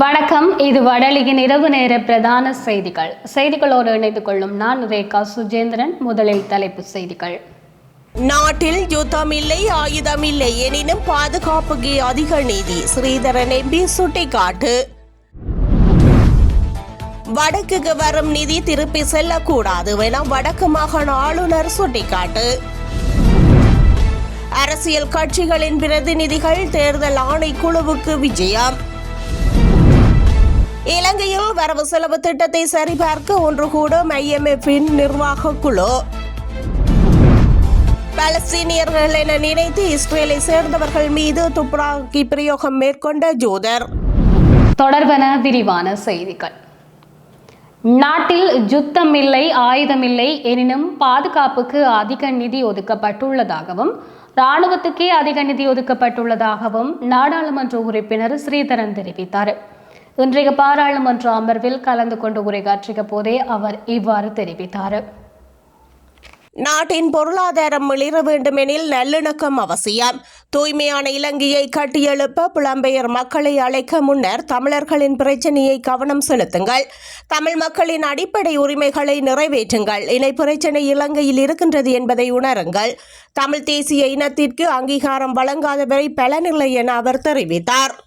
வணக்கம். இது வடலியின் இரவு நேர பிரதான செய்திகள். செய்திகளோடு இணைந்து கொள்ளும் நான் ரேகா சுஜேந்திரன். முதலில் தலைப்பு செய்திகள். நாட்டில் யுத்தம் இல்லை ஆயுதம் இல்லை எனினும் பாதுகாப்புக்கு அதிக நீதி. ஸ்ரீதரன் எம்பி சுட்டிக்காட்டு. வடக்குக்கு வரும் நிதி திருப்பி செல்லக்கூடாது என வடக்கு மாகாண ஆளுநர் சுட்டிக்காட்டு. அரசியல் கட்சிகளின் பிரதிநிதிகள் தேர்தல் ஆணைக்குழுவுக்கு விஜயம். இலங்கையில் வரவு செலவு திட்டத்தை சரிபார்க்க ஒன்று கூடும் ஐஎம்எஃப்பின் நிர்வாக குழு. பாலஸ்தீனியர்கள் என நினைத்து இஸ்ரேலை சேர்ந்தவர்கள் மீது துப்பாக்கி பிரயோகம் மேற்கொண்ட ஜோதர். தொடர்பன விரிவான செய்திகள். நாட்டில் யுத்தம் இல்லை ஆயுதமில்லை எனினும் பாதுகாப்புக்கு அதிக நிதி ஒதுக்கப்பட்டுள்ளதாகவும் இராணுவத்துக்கே அதிக நிதி ஒதுக்கப்பட்டுள்ளதாகவும் நாடாளுமன்ற உறுப்பினர் ஸ்ரீதரன் தெரிவித்தார். இன்றைய பாராளுமன்ற அமர்வில் கலந்து கொண்டு உரையாற்றிய போதே அவர் இவ்வாறு தெரிவித்தார். நாட்டின் பொருளாதாரம் மிளிர வேண்டுமெனில் நல்லிணக்கம் அவசியம். தூய்மையான இலங்கையை கட்டியெழுப்ப புலம்பெயர் மக்களை அழைக்க முன்னர் தமிழர்களின் பிரச்சனையை கவனம் செலுத்துங்கள். தமிழ் மக்களின் அடிப்படை உரிமைகளை நிறைவேற்றுங்கள். இணை பிரச்சனை இலங்கையில் இருக்கின்றது என்பதை உணருங்கள். தமிழ் தேசிய இனத்திற்கு அங்கீகாரம் வழங்காதவரை பலனில்லை என அவர் தெரிவித்தார்.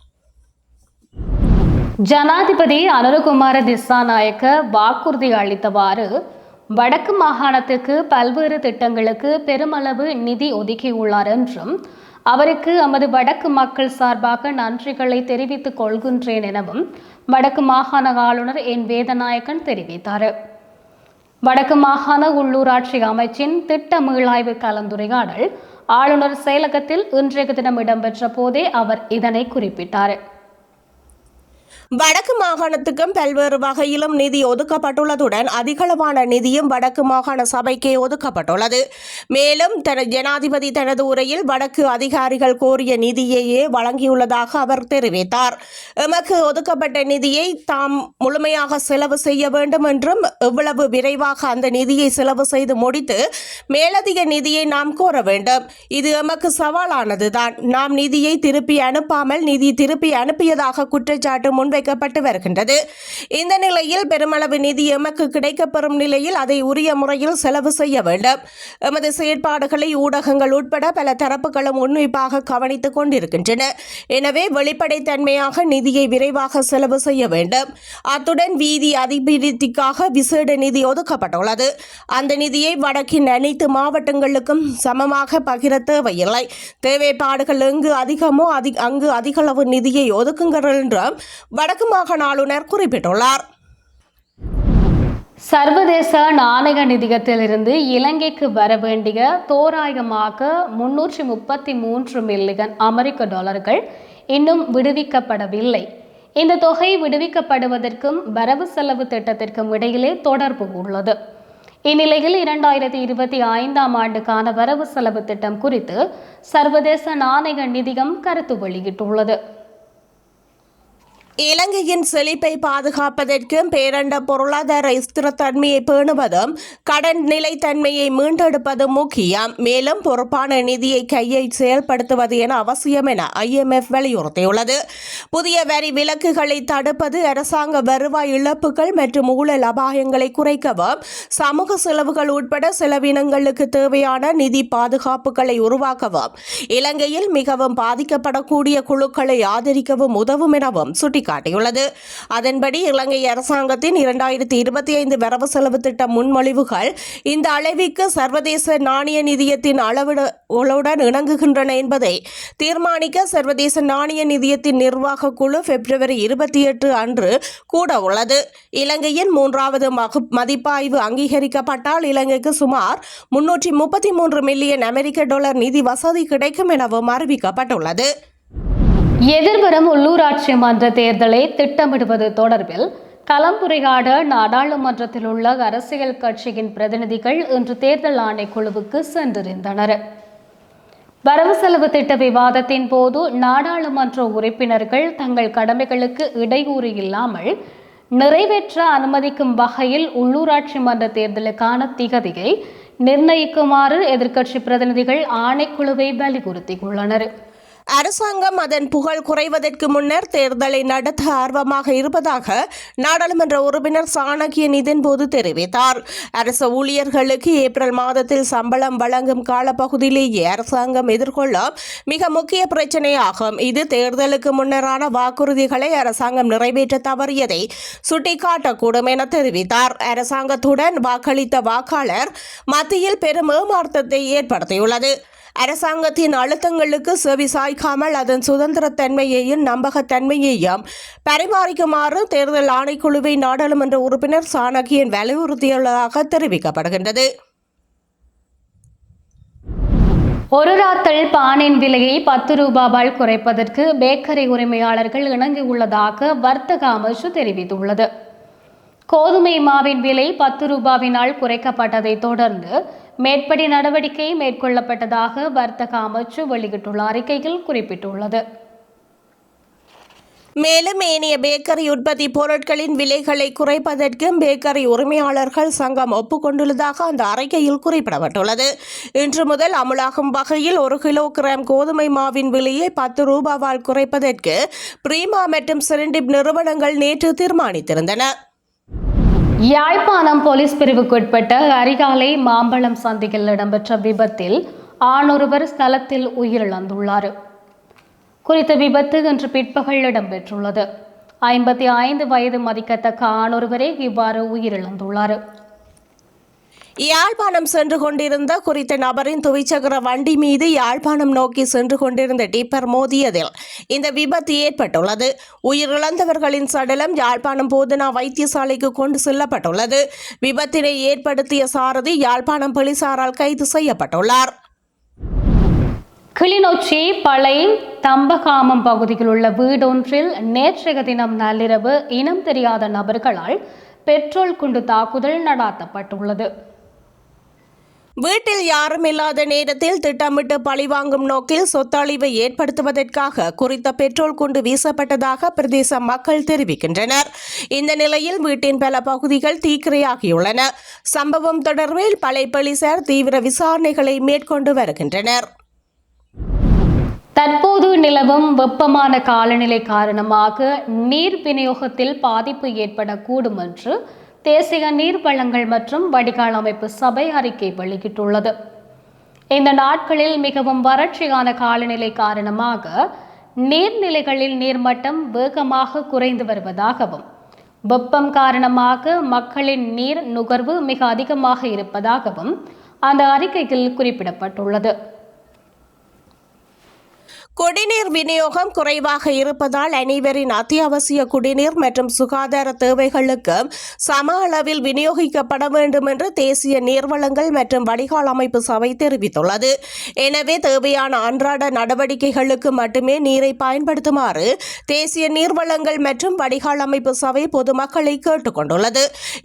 ஜனாதிபதி அனுரகுமார திசாநாயக்க வாக்குறுதி அளித்தவாறு வடக்கு மாகாணத்துக்கு பல்வேறு திட்டங்களுக்கு பெருமளவு நிதி ஒதுக்கியுள்ளார் என்றும் அவருக்கு நமது வடக்கு மக்கள் சார்பாக நன்றிகளை தெரிவித்துக் கொள்கின்றேன் எனவும் வடக்கு மாகாண ஆளுநர் என். வேதநாயக்கன் தெரிவித்தார். வடக்கு மாகாண உள்ளூராட்சி அமைச்சின் திட்ட மீளாய்வு கலந்துரையாடல் ஆளுநர் செயலகத்தில் இன்றைய தினம் இடம்பெற்ற போதே அவர் இதனை குறிப்பிட்டார். வடக்கு மாகாணத்துக்கும் பல்வேறு வகையிலும் நிதி ஒதுக்கப்பட்டுள்ளதுடன் அதிகளவான நிதியும் வடக்கு மாகாண சபைக்கே ஒதுக்கப்பட்டுள்ளது. மேலும் தன ஜனாதிபதி தனது உரையில் வடக்கு அதிகாரிகள் கோரிய நிதியையே வழங்கியுள்ளதாக அவர் தெரிவித்தார். எமக்கு ஒதுக்கப்பட்ட நிதியை தாம் முழுமையாக செலவு செய்ய வேண்டும் என்றும் எவ்வளவு விரைவாக அந்த நிதியை செலவு செய்து முடித்து மேலதிக நிதியை நாம் கோர வேண்டும். இது எமக்கு சவாலானதுதான். நாம் நிதியை திருப்பி அனுப்பாமல் நிதி திருப்பி அனுப்பியதாக குற்றச்சாட்டு வைக்கப்பட்டு வருகின்றது. இந்த நிலையில் பெருமளவு நிதி எமக்கு கிடைக்கப்பெறும் நிலையில் அதை உரிய முறையில் செலவு செய்ய வேண்டும். எமது செயற்பாடுகளை ஊடகங்கள் உட்பட பல தரப்புகளும் உன்னிப்பாக கவனித்துக் கொண்டிருக்கின்றன. எனவே வெளிப்படைத்தன்மையாக நிதியை விரைவாக செலவு செய்ய வேண்டும். அத்துடன் வீதி அபிவிருத்திக்காக விசேட நிதி ஒதுக்கப்பட்டுள்ளது. அந்த நிதியை வடக்கின் அனைத்து மாவட்டங்களுக்கும் சமமாக பகிர தேவையில்லை. தேவைப்பாடுகள் எங்கு அதிகமோ அதி அங்கு அதிகளவு நிதியை ஒதுக்குங்கள் என்றும் வடக்கு மாகாண ஆளுநர் குறிப்பிட்டுள்ளார். சர்வதேச நாணய நிதியத்திலிருந்து இலங்கைக்கு வர வேண்டிய தோராயமாக முன்னூற்றி முப்பத்தி மூன்று மில்லியன் அமெரிக்க டாலர்கள் இன்னும் விடுவிக்கப்படவில்லை. இந்த தொகை விடுவிக்கப்படுவதற்கும் வரவு செலவு திட்டத்திற்கும் இடையிலே தொடர்பு உள்ளது. இந்நிலையில் இரண்டாயிரத்தி இருபத்தி ஐந்தாம் ஆண்டுக்கான வரவு செலவு திட்டம் குறித்து சர்வதேச நாணய நிதியம் கருத்து வெளியிட்டுள்ளது. இலங்கையின் செழிப்பை பாதுகாப்பதற்கும் பேரண்ட பொருளாதார ஸ்திரத்தன்மையை பேணுவதும் கடன் நிலைத்தன்மையை மீண்டெடுப்பதும் முக்கியம். மேலும் பொறுப்பான நிதியை கையை செயல்படுத்துவது என அவசியம் என ஐஎம்எஃப் வலியுறுத்தியுள்ளது. புதிய வரி விலக்குகளை தடுப்பது அரசாங்க வருவாய் இழப்புகள் மற்றும் ஊழல் அபாயங்களை குறைக்கவும் சமூக செலவுகள் உட்பட செலவினங்களுக்கு தேவையான நிதி பாதுகாப்புகளை உருவாக்கவும் இலங்கையில் மிகவும் பாதிக்கப்படக்கூடிய குழுக்களை ஆதரிக்கவும் உதவும் எனவும் சுட்டிக்காட்டியுள்ளது. அதன்படி இலங்கை அரசாங்கத்தின் இரண்டாயிரத்தி இருபத்தி ஐந்து வரவு செலவு திட்ட முன்மொழிவுகள் இந்த அளவிற்கு சர்வதேச நாணய நிதியத்தின் அளவுடன் இணங்குகின்றன என்பதை தீர்மானிக்க சர்வதேச நாணய நிதியத்தின் நிர்வாக குழு பிப்ரவரி இருபத்தி எட்டு அன்று கூட உள்ளது இலங்கையின் மூன்றாவது மகு மதிப்பாய்வு அங்கீகரிக்கப்பட்டால் இலங்கைக்கு சுமார் முன்னூற்றி முப்பத்தி மூன்று மில்லியன் அமெரிக்க டாலர் நிதி வசதி கிடைக்கும் எனவும் அறிவிக்கப்பட்டுள்ளது. எதிர்வரும் உள்ளூராட்சி மன்ற தேர்தலை திட்டமிடுவது தொடர்பில் கலந்துரையாட நாடாளுமன்றத்தில் உள்ள அரசியல் கட்சியின் பிரதிநிதிகள் இன்று தேர்தல் ஆணைக்குழுவுக்கு சென்றிருந்தனர். வரவு செலவு திட்ட விவாதத்தின் போது நாடாளுமன்ற உறுப்பினர்கள் தங்கள் கடமைகளுக்கு இடையூறு இல்லாமல் நிறைவேற்ற அனுமதிக்கும் வகையில் உள்ளூராட்சி மன்ற தேர்தலுக்கான திகதியை நிர்ணயிக்குமாறு எதிர்க்கட்சி பிரதிநிதிகள் ஆணைக்குழுவை வலியுறுத்தியுள்ளனர். அரசாங்கம் அதன் புகழ் குறைவதற்கு முன்னர் தேர்தலை நடத்த ஆர்வமாக இருப்பதாக நாடாளுமன்ற உறுப்பினர் சாணக்கியன் இதன்போது தெரிவித்தார். அரசு ஊழியர்களுக்கு ஏப்ரல் மாதத்தில் சம்பளம் வழங்கும் காலப்பகுதியிலேயே அரசாங்கம் எதிர்கொள்ளும் மிக முக்கிய பிரச்சனையாகும். இது தேர்தலுக்கு முன்னரான வாக்குறுதிகளை அரசாங்கம் நிறைவேற்ற தவறியதை சுட்டிக்காட்டக்கூடும் என தெரிவித்தார். அரசாங்கத்துடன் வாக்களித்த வாக்காளர் மத்தியில் பெரும் ஏமாற்றத்தை ஏற்படுத்தியுள்ளது. அரசாங்கத்தின் அழுத்தங்களுக்கு செவி சாய்க்காமல் அதன் சுதந்திரத்தன்மையையும் நம்பகத்தன்மையையும் பரிமாறிக்குமாறு தேர்தல் ஆணைக்குழுவை நாடாளுமன்ற உறுப்பினர் சாணக்கியன் வலியுறுத்தியுள்ளதாக தெரிவிக்கப்படுகின்றது. ஒரு ராத்தல் பானின் விலையை பத்து ரூபாவால் குறைப்பதற்கு பேக்கரி உரிமையாளர்கள் இணங்கியுள்ளதாக வர்த்தக அமைச்சு தெரிவித்துள்ளது. கோதுமை மாவின் விலை பத்து ரூபாவினால் குறைக்கப்பட்டதை தொடர்ந்து மேற்படி நடவடிக்கை மேற்கொள்ளப்பட்டதாக வர்த்தக அமைச்சு வெளியிட்டுள்ள அறிக்கையில் குறிப்பிட்டுள்ளது. மேலும் ஏனைய பேக்கரி உற்பத்தி பொருட்களின் விலைகளை குறைப்பதற்கும் பேக்கரி உரிமையாளர்கள் சங்கம் ஒப்புக்கொண்டுள்ளதாக அந்த அறிக்கையில் குறிப்பிடப்பட்டுள்ளது. இன்று முதல் அமுலாகும் வகையில் ஒரு கிலோ கிராம் கோதுமை மாவின் விலையை பத்து ரூபாவால் குறைப்பதற்கு பிரீமா மற்றும் சிரண்டிப் நிறுவனங்கள் நேற்று தீர்மானித்திருந்தன. யாழ்ப்பாணம் போலீஸ் பிரிவுக்குட்பட்ட அரிகாலை மாம்பழம் சந்தியில் இடம்பெற்ற விபத்தில் ஆணொருவர் ஸ்தலத்தில் உயிரிழந்துள்ளார். குறித்த விபத்து இன்று பிற்பகல் இடம்பெற்றுள்ளது. ஐம்பத்தி ஐந்து வயது மதிக்கத்தக்க ஆணொருவரே இவ்வாறு உயிரிழந்துள்ளார். யாழ்ப்பாணம் சென்று கொண்டிருந்த குறித்த நபரின் துவிச்சக்கர வண்டி மீது யாழ்ப்பாணம் நோக்கி சென்று கொண்டிருந்த டிப்பர் மோதியதில் இந்த விபத்து ஏற்பட்டுள்ளது. உயிரிழந்தவர்களின் சடலம் யாழ்ப்பாணம் போதனா வைத்தியசாலைக்கு கொண்டு செல்லப்பட்டுள்ளது. விபத்தினை ஏற்படுத்திய சாரதி யாழ்ப்பாணம் போலீசாரால் கைது செய்யப்பட்டுள்ளார். கிளிநொச்சி பழை தம்பகாமம் பகுதியில் உள்ள வீடொன்றில் நேற்றைய தினம் நள்ளிரவு இனம் தெரியாத நபர்களால் பெட்ரோல் குண்டு தாக்குதல் நடாத்தப்பட்டுள்ளது. வீட்டில் யாரும் இல்லாத நேரத்தில் திட்டமிட்டு பழிவாங்கும் நோக்கில் சொத்தழிவை ஏற்படுத்துவதற்காக குறித்த பெட்ரோல் குண்டு வீசப்பட்டதாக பிரதேச மக்கள் தெரிவிக்கின்றனர். இந்த நிலையில் வீட்டின் பல பகுதிகள் தீக்கிரையாகியுள்ளன. சம்பவம் தொடர்பில் பலை போலீசார் தீவிர விசாரணைகளை மேற்கொண்டு வருகின்றனர். தற்போது நிலவும் வெப்பமான காலநிலை காரணமாக நீர் விநியோகத்தில் பாதிப்பு ஏற்படக்கூடும் என்று தேசிய நீர் வளங்கள் மற்றும் வடிகால் அமைப்பு சபை அறிக்கை வெளியிட்டுள்ளது. இந்த நாட்களில் மிகவும் வறட்சியான காலநிலை காரணமாக நீர்நிலைகளில் நீர்மட்டம் வேகமாக குறைந்து வருவதாகவும் வெப்பம் காரணமாக மக்களின் நீர் நுகர்வு மிக அதிகமாக இருப்பதாகவும் அந்த அறிக்கையில் குறிப்பிடப்பட்டுள்ளது. குடிநீர் விநியோகம் குறைவாக இருப்பதால் அனைவரின் அத்தியாவசிய குடிநீர் மற்றும் சுகாதார தேவைகளுக்கு சம அளவில் விநியோகிக்கப்பட வேண்டும் என்று தேசிய நீர்வளங்கள் மற்றும் வடிகால் அமைப்பு சபை தெரிவித்துள்ளது. எனவே தேவையான அன்றாட நடவடிக்கைகளுக்கு மட்டுமே நீரை பயன்படுத்துமாறு தேசிய நீர்வளங்கள் மற்றும் வடிகால் அமைப்பு சபை பொதுமக்களை கேட்டுக்கொண்டுள்ளது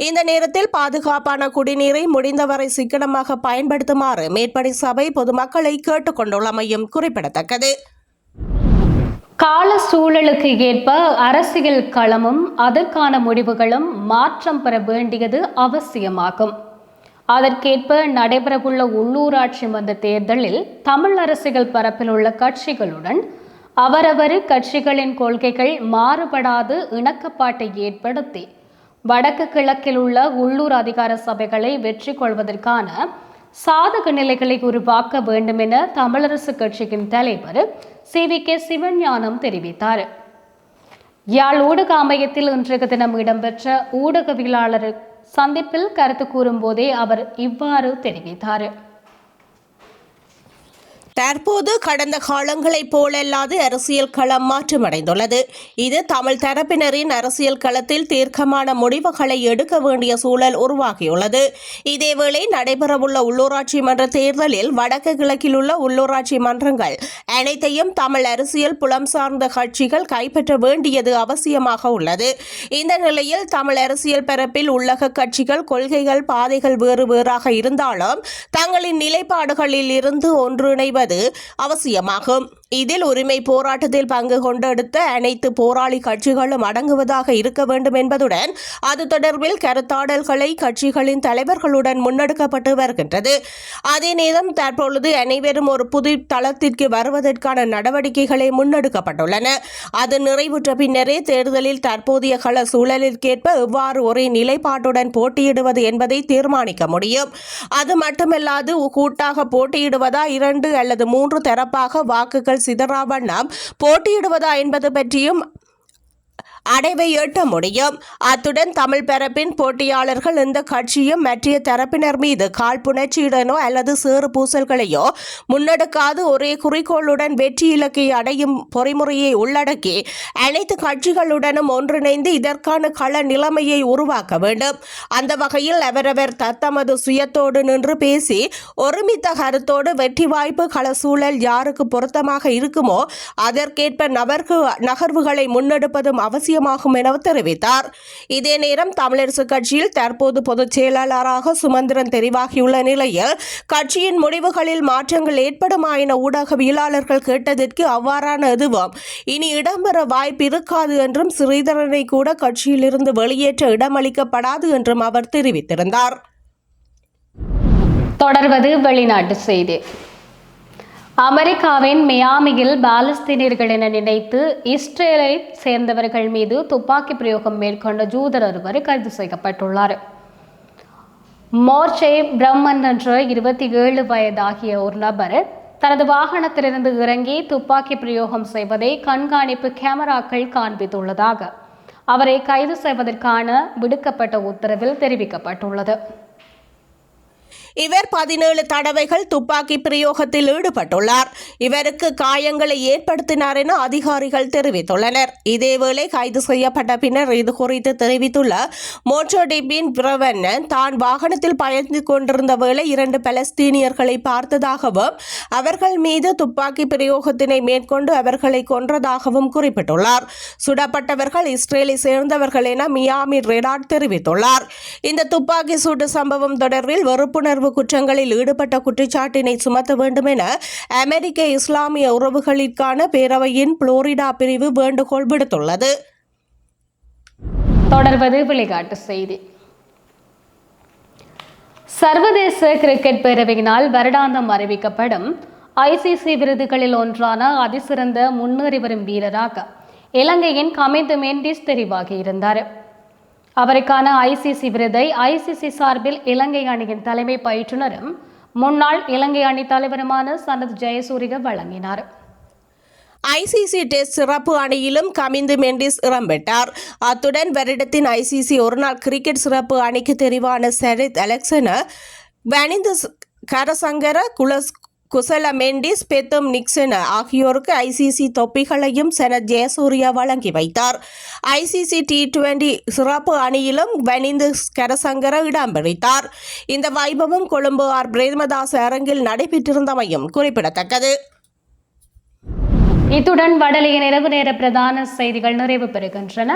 இந்த நேரத்தில் பாதுகாப்பான குடிநீரை முடிந்தவரை சிக்கனமாக பயன்படுத்துமாறு மேற்படி சபை பொதுமக்களை கேட்டுக்கொண்டுள்ளமையும் குறிப்பிடத்தக்கது. கால சூழலுக்கு ஏற்ப அரசியல் களமும் அதற்கான முடிவுகளும் மாற்றம் பெற வேண்டியது அவசியமாகும். அதற்கேற்ப நடைபெறவுள்ள உள்ளூராட்சி மன்ற தேர்தலில் தமிழ் அரசியல் பரப்பில் உள்ள கட்சிகளுடன் அவரவர் கட்சிகளின் கொள்கைகள் மாறுபடாது இணக்கப்பாட்டை ஏற்படுத்தி வடக்கு கிழக்கில் உள்ள உள்ளூர் அதிகார சபைகளை வெற்றி கொள்வதற்கான சாதக நிலைகளை உருவாக்க வேண்டும் என தமிழரசு கட்சியின் தலைவர் சி வி கே சிவஞானம் தெரிவித்தார். யாழ் ஊடக அமையத்தில் இன்றைய தினம் இடம்பெற்ற ஊடகவியலாளர் சந்திப்பில் கருத்து கூறும்போதே அவர் இவ்வாறு தெரிவித்தார். தற்போது கடந்த காலங்களைப் போலல்லாது அரசியல் களம் மாற்றமடைந்துள்ளது. இது தமிழ் தரப்பினரின் அரசியல் களத்தில் தீர்க்கமான முடிவுகளை எடுக்க வேண்டிய சூழல் உருவாகியுள்ளது. இதேவேளை நடைபெறவுள்ள உள்ளூராட்சி மன்ற தேர்தலில் வடக்கு கிழக்கில் உள்ள உள்ளூராட்சி மன்றங்கள் அனைத்தையும் தமிழ் அரசியல் புலம் சார்ந்த கட்சிகள் கைப்பற்ற வேண்டியது அவசியமாக உள்ளது. இந்த நிலையில் தமிழ் அரசியல் பரப்பில் உள்ளக கட்சிகள் கொள்கைகள் பாதைகள் வேறு வேறாக இருந்தாலும் தங்களின் நிலைப்பாடுகளில் இருந்து என்பது அவசியமாகும். இதில் உரிமை போராட்டத்தில் பங்கு கொண்டெடுத்த அனைத்து போராளி கட்சிகளும் அடங்குவதாக இருக்க வேண்டும் என்பதுடன் அது தொடர்பில் கருத்தாடல்களை கட்சிகளின் தலைவர்களுடன் முன்னெடுக்கப்பட்டு வருகின்றது. அதே நேரம் தற்பொழுது அனைவரும் ஒரு புது தளத்திற்கு வருவதற்கான நடவடிக்கைகளை முன்னெடுக்கப்பட்டுள்ளன. அது நிறைவுற்ற பின்னரே தேர்தலில் தற்போதைய கள சூழலிற்கேற்ப எவ்வாறு ஒரே நிலைப்பாட்டுடன் போட்டியிடுவது என்பதை தீர்மானிக்க முடியும். அது மட்டுமல்லாது கூட்டாக போட்டியிடுவதா இரண்டு அல்லது மூன்று தரப்பாக வாக்குகள் சிதறாவண்ணம் போட்டியிடுவதா என்பது பற்றியும் அடைவை எட்ட முடியும். அத்துடன் தமிழ் பரப்பின் போட்டியாளர்கள் இந்த கட்சியும் மற்ற தரப்பினர் மீது காழ்ப்புணர்ச்சியுடனோ அல்லது சேறு பூசல்களையோ முன்னெடுக்காது ஒரே குறிக்கோளுடன் வெற்றி இலக்கை அடையும் பொறிமுறையை உள்ளடக்கி அனைத்து கட்சிகளுடனும் ஒன்றிணைந்து இதற்கான கள நிலைமையை உருவாக்க வேண்டும். அந்த வகையில் அவரவர் தத்தமது சுயத்தோடு நின்று பேசி ஒருமித்த கருத்தோடு வெற்றி வாய்ப்பு கள சூழல் யாருக்கு பொருத்தமாக இருக்குமோ அதற்கேற்ப நபர்கு நகர்வுகளை முன்னெடுப்பதும் அவசியம். அவசியமாகும் என தெரிவித்தார். இதே நேரம் தமிழரசு கட்சியில் தற்போது பொதுச் செயலாளராக சுமந்திரன் தெரிவாகியுள்ள நிலையில் கட்சியின் முடிவுகளில் மாற்றங்கள் ஏற்படுமா என ஊடகவியலாளர்கள் கேட்டதற்கு அவ்வாறான எதுவும் இனி இடம்பெற வாய்ப்பு இருக்காது என்றும் ஸ்ரீதரனை கூட கட்சியிலிருந்து வெளியேற்ற இடமளிக்கப்படாது என்றும் அவர் தெரிவித்திருந்தார். தொடர்வது வெளிநாட்டு செய்தி. அமெரிக்காவின் மியாமியில் பாலஸ்தீனியர்கள் என நினைத்து இஸ்ரேலை சேர்ந்தவர்கள் மீது துப்பாக்கி பிரயோகம் மேற்கொண்ட ஜூதர் ஒருவர் கைது செய்யப்பட்டுள்ளார். மோர்ச்சே பிரம்மன் என்ற இருபத்தி ஏழு வயதாகிய ஒரு நபர் தனது வாகனத்திலிருந்து இறங்கி துப்பாக்கி பிரயோகம் செய்வதை கண்காணிப்பு கேமராக்கள் காண்பித்துள்ளதாக அவரை கைது செய்வதற்கான விடுக்கப்பட்ட உத்தரவில் தெரிவிக்கப்பட்டுள்ளது. இவர் பதினேழு தடவைகள் துப்பாக்கி பிரயோகத்தில் ஈடுபட்டுள்ளார். இவருக்கு காயங்களை ஏற்படுத்தினார் என அதிகாரிகள் தெரிவித்துள்ளனர். இதேவேளை கைது செய்யப்பட்ட பின்னர் இது குறித்து தெரிவித்துள்ள மோட்டோடிபின் பிரவண்ணன் தான் வாகனத்தில் பயந்து கொண்டிருந்த வேளை இரண்டு பலஸ்தீனியர்களை பார்த்ததாகவும் அவர்கள் மீது துப்பாக்கி பிரயோகத்தினை மேற்கொண்டு அவர்களை கொன்றதாகவும் குறிப்பிட்டுள்ளார். சுடப்பட்டவர்கள் இஸ்ரேலை சேர்ந்தவர்கள் என மியாமி ரெடாட் தெரிவித்துள்ளார். இந்த துப்பாக்கி சூடு சம்பவம் தொடர்பில் வெறுப்புணர்வு குற்றங்களில் ஈடுபட்ட குற்றச்சாட்டினை சுமத்த வேண்டும் என அமெரிக்க இஸ்லாமிய உறவுகளுக்கான பேரவையின் புளோரிடா பிரிவு வேண்டுகோள் விடுத்துள்ளது. தொடர்வது விளையாட்டு செய்தி. சர்வதேச கிரிக்கெட் பேரவையினால் வருடாந்தம் அறிவிக்கப்படும் ஐசிசி விருதுகளில் ஒன்றான அதிசிறந்த முன்னேறி வரும் வீரராக இலங்கையின் கமிந்து மெண்டிஸ் தெரிவாகியிருந்தார். அவருக்கான ஐசிசி விருதை ஐசிசி சார்பில் இலங்கை அணியின் தலைமை பயிற்றுனரும் முன்னாள் இலங்கை அணி தலைவருமான சனத் ஜெயசூரிய வழங்கினார். ஐசிசி டெஸ்ட் சிறப்பு அணியிலும் கமிந்து மெண்டிஸ் இடம்பெற்றார் அத்துடன் வருடத்தின் ஐசிசி ஒருநாள் கிரிக்கெட் சிறப்பு அணிக்கு தெரிவான சரித் அலெக்சன வனிந்து கரசங்கர குலஸ் குசல மெண்டிஸ் பெத்தும் நிக்சன் ஆகியோருக்கு ஐசிசி தொப்பிகளையும் செனத் ஜெயசூர்யா வழங்கி வைத்தார். ஐசிசி டி டுவெண்டி சிறப்பு அணியிலும் வனிந்து கரசங்கர இடம் பிடித்தார். இந்த வைபவம் கொழும்பு ஆர். பிரேமதாஸ் அரங்கில் நடைபெற்றிருந்தமையும் குறிப்பிடத்தக்கது. இத்துடன் வடலியின் இரவு நேர பிரதான செய்திகள் நிறைவு பெறுகின்றன.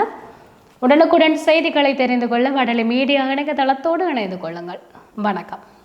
உடனுக்குடன் செய்திகளை தெரிந்து கொள்ள வடலி மீடியா இணையதளத்தோடு இணைந்து கொள்ளுங்கள். வணக்கம்.